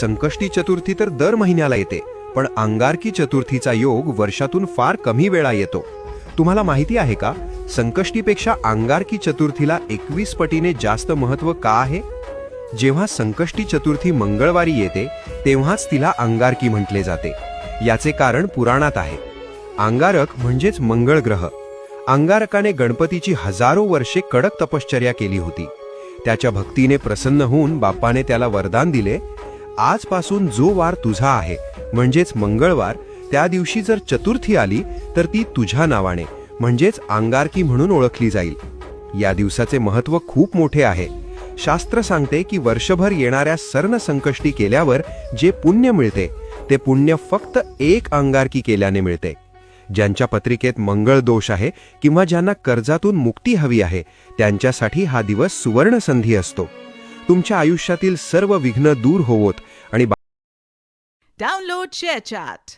संकष्टी चतुर्थी तर दर महिन्याला येते पण अंगारकी चतुर्थीचा योग वर्षातून फार कमी वेळा येतो. तुम्हाला माहिती आहे का? संकष्टीपेक्षा अंगारकी चतुर्थीला एकवीस पटीने जास्त महत्त्व का आहे? जेव्हा संकष्टी चतुर्थी मंगळवारी येते तेव्हाच तिला अंगारकी म्हटले जाते. याचे कारण पुराणात आहे. अंगारक म्हणजेच मंगळ ग्रह. अंगारकाने गणपतीची हजारो वर्षे कडक तपश्चर्या केली होती. त्याच्या भक्तीने प्रसन्न होऊन बाप्पाने त्याला वरदान दिले आजपासून जो वार तुझा आहे म्हणजेच मंगळवार त्या दिवशी जर चतुर्थी आली तर ती तुझ्या नावाने म्हणजेच अंगारकी म्हणून ओळखली जाईल. या दिवसाचे महत्त्व खूप मोठे आहे. शास्त्र सांगते की वर्षभर येणाऱ्या सर्ण संकष्टी केल्यावर जे पुण्य मिळते ते पुण्य फक्त एक अंगारकी केल्याने मिळते. ज्यांच्या पत्रिकेत मंगळ दोष आहे किंवा ज्यांना कर्जातून मुक्ती हवी आहे त्यांच्यासाठी हा दिवस सुवर्ण संधी असतो. तुमच्या आयुष्यातील सर्व विघ्न दूर होवोत आणि डाउनलोड शेअर चॅट